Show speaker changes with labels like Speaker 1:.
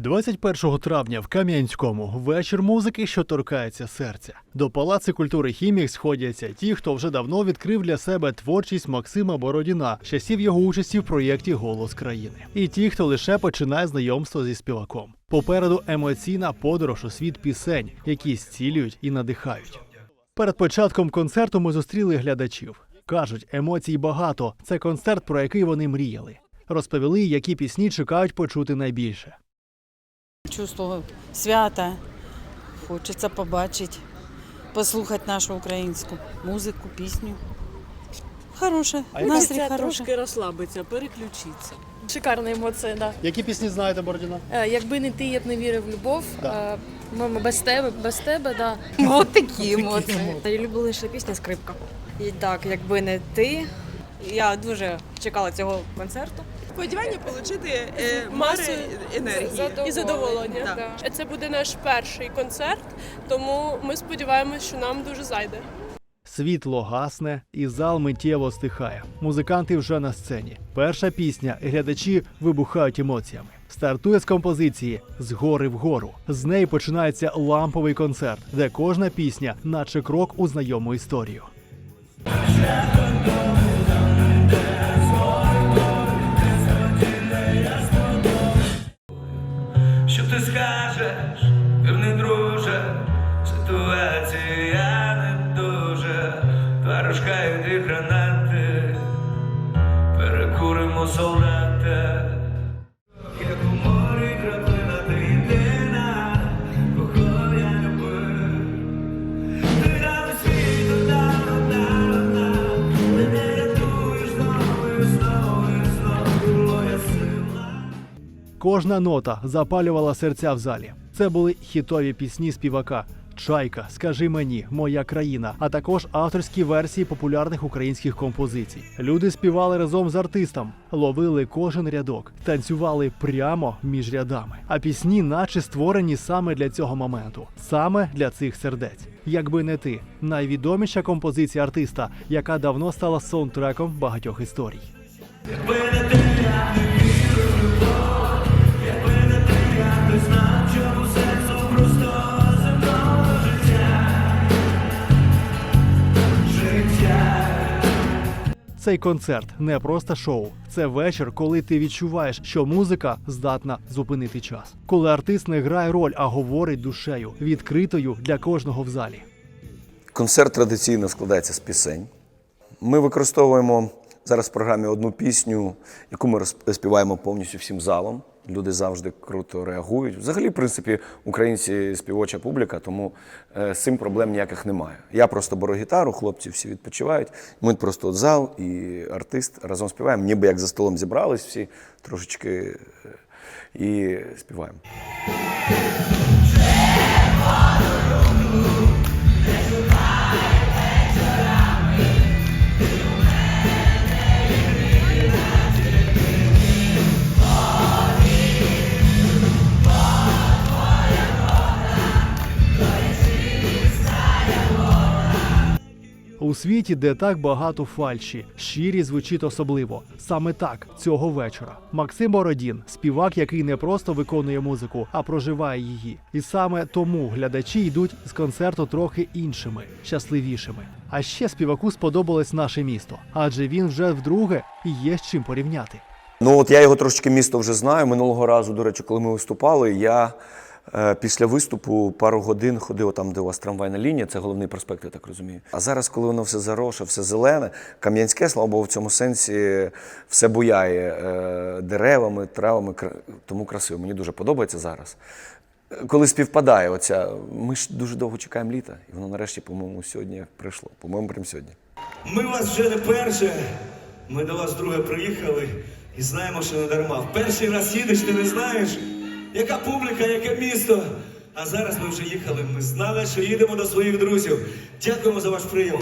Speaker 1: 21 травня в Кам'янському вечір музики, що торкається серця. До Палаци культури хімік сходяться ті, хто вже давно відкрив для себе творчість Максима Бородіна, часів його участі в проєкті Голос країни, і ті, хто лише починає знайомство зі співаком. Попереду емоційна подорож у світ пісень, які зцілюють і надихають. Перед початком концерту ми зустріли глядачів. Кажуть, емоцій багато. Це концерт, про який вони мріяли. Розповіли, які пісні чекають почути найбільше.
Speaker 2: Чувство свята. Хочеться побачити, послухати нашу українську музику, пісню. Хороше, настрій хороший.
Speaker 3: трошки розслабитися, переключитися.
Speaker 4: Шикарна емоція, да.
Speaker 1: Які пісні знаєте, Бородіна?
Speaker 4: Е, Якби не ти, я б не вірив в любов.
Speaker 1: Да.
Speaker 4: Е, Мама, без тебе, без тебе, да.
Speaker 2: От такі емоції.
Speaker 5: Я люблю лише пісня скрипка. І так, якби не ти. Я дуже чекала цього концерту.
Speaker 6: Сподівання отримати е, масу енергії.
Speaker 4: І задоволення.
Speaker 6: Да.
Speaker 7: Це буде наш перший концерт, тому ми сподіваємось, що нам дуже зайде.
Speaker 1: Світло гасне, і зал миттєво стихає. Музиканти вже на сцені. Перша пісня, глядачі вибухають емоціями. Стартує з композиції з гори вгору. З неї починається ламповий концерт, де кожна пісня, наче крок у знайому історію.
Speaker 8: Ти скажеш, вірний друже, ситуація не дуже, Парушка і дві
Speaker 1: Кожна нота запалювала серця в залі. Це були хітові пісні співака. Чайка, скажи мені, моя країна, а також авторські версії популярних українських композицій. Люди співали разом з артистом, ловили кожен рядок, танцювали прямо між рядами. А пісні, наче створені саме для цього моменту, саме для цих сердець. Якби не ти, найвідоміша композиція артиста, яка давно стала саундтреком багатьох історій.
Speaker 8: Якби не ти, я не
Speaker 1: Цей концерт не просто шоу. Це вечір, коли ти відчуваєш, що музика здатна зупинити час. Коли артист не грає роль, а говорить душею, відкритою для кожного в залі.
Speaker 9: Концерт традиційно складається з пісень. Ми використовуємо зараз в програмі одну пісню, яку ми співаємо повністю всім залом. Люди завжди круто реагують. Взагалі, в принципі, українці співоча публіка, тому е, з цим проблем ніяких немає. Я просто беру гітару, хлопці всі відпочивають. Ми просто от зал і артист разом співаємо, ніби як за столом зібрались всі трошечки е, і співаємо.
Speaker 1: У світі, де так багато фальші, щирі звучить особливо. Саме так цього вечора. Максим Бородін, співак, який не просто виконує музику, а проживає її. І саме тому глядачі йдуть з концерту трохи іншими, щасливішими. А ще співаку сподобалось наше місто, адже він вже вдруге і є з чим порівняти.
Speaker 9: Ну от я його трошечки місто вже знаю. Минулого разу, до речі, коли ми виступали, я після виступу пару годин ходив там, де у вас трамвайна лінія, це головний проспект, я так розумію. А зараз, коли воно все зароше, все зелене, Кам'янське, слава Богу, в цьому сенсі все буяє е, деревами, травами, тому красиво. Мені дуже подобається зараз. Е, Коли співпадає оця, ми ж дуже довго чекаємо літа, і воно нарешті, по-моєму, сьогодні прийшло. По-моєму, прямо сьогодні.
Speaker 8: Ми вас вже не перше. Ми до вас друге приїхали і знаємо, що не дарма. В перший раз їдеш, ти не знаєш, яка публіка, яке місто. А зараз ми вже їхали. Ми знали, що їдемо до своїх друзів. Дякуємо за ваш прийом.